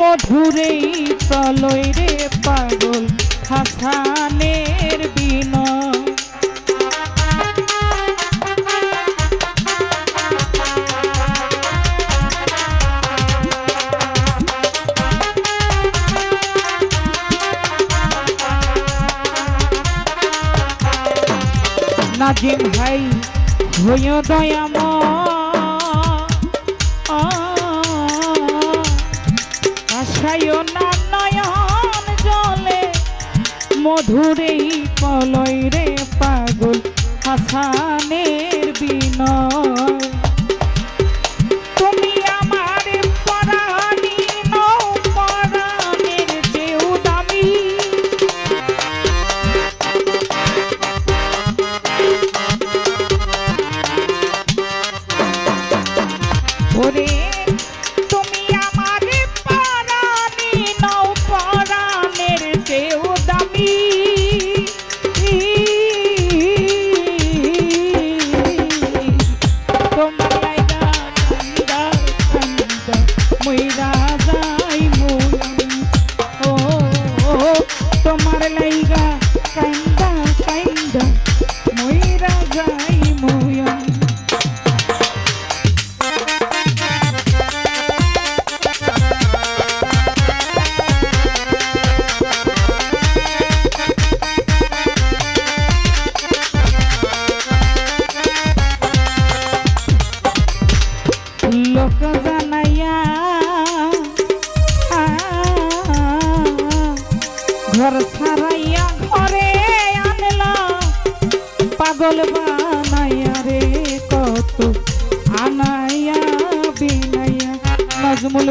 মধুরেই প্রলয় রে পাগল হাসানের বিনয়। নাজিম ভাই হইয় দয়াম নয়ন জলে। মধুরেই পলয় রে পাগল হাসানের বিনয়। জানাইয়া ঘর ছাড়াইয়া ঘরে আনলা পাগল বানাইয়া রে কত আনাইয়া বিনাইয়া নজমুল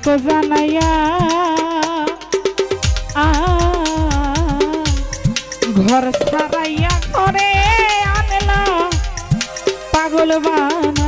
লোক জানাইয়া ঘর সারাইয়া করে আনলা পাগল বানাইয়া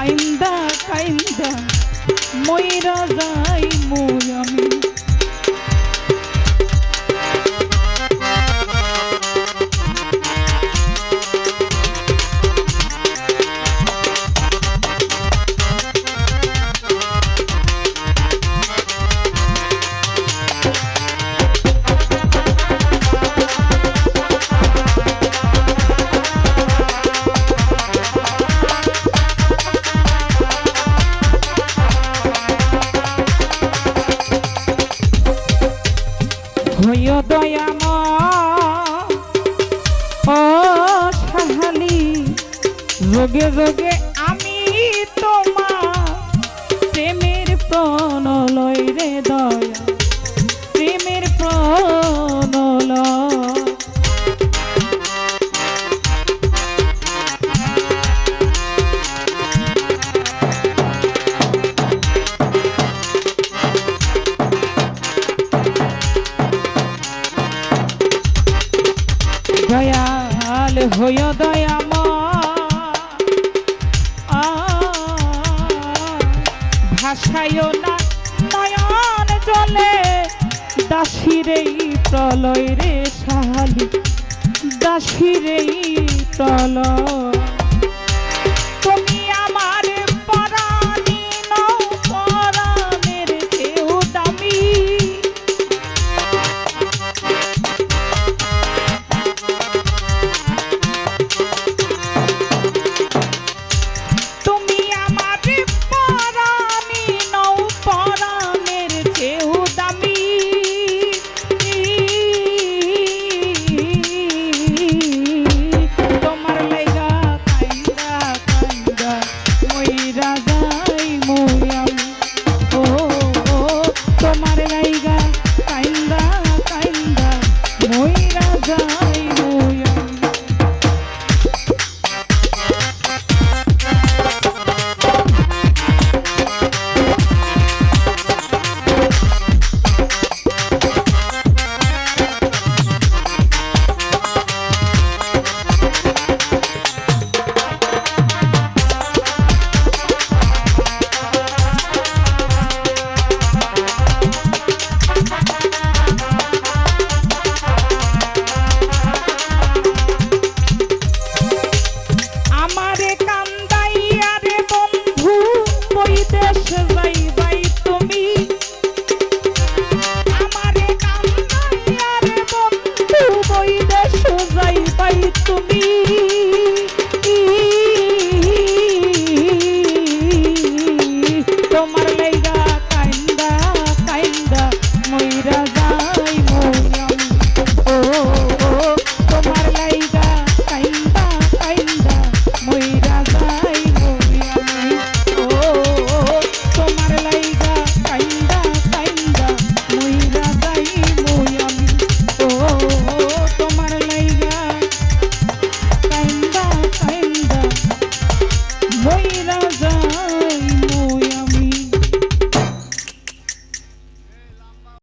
কান্দা কাইন্দা মইরা যাই মই যোগে যোগে ভাষায় না নয়ন জলে দাসিরেই প্রলয় রে সাহালি দাসিরেই প্রলয়।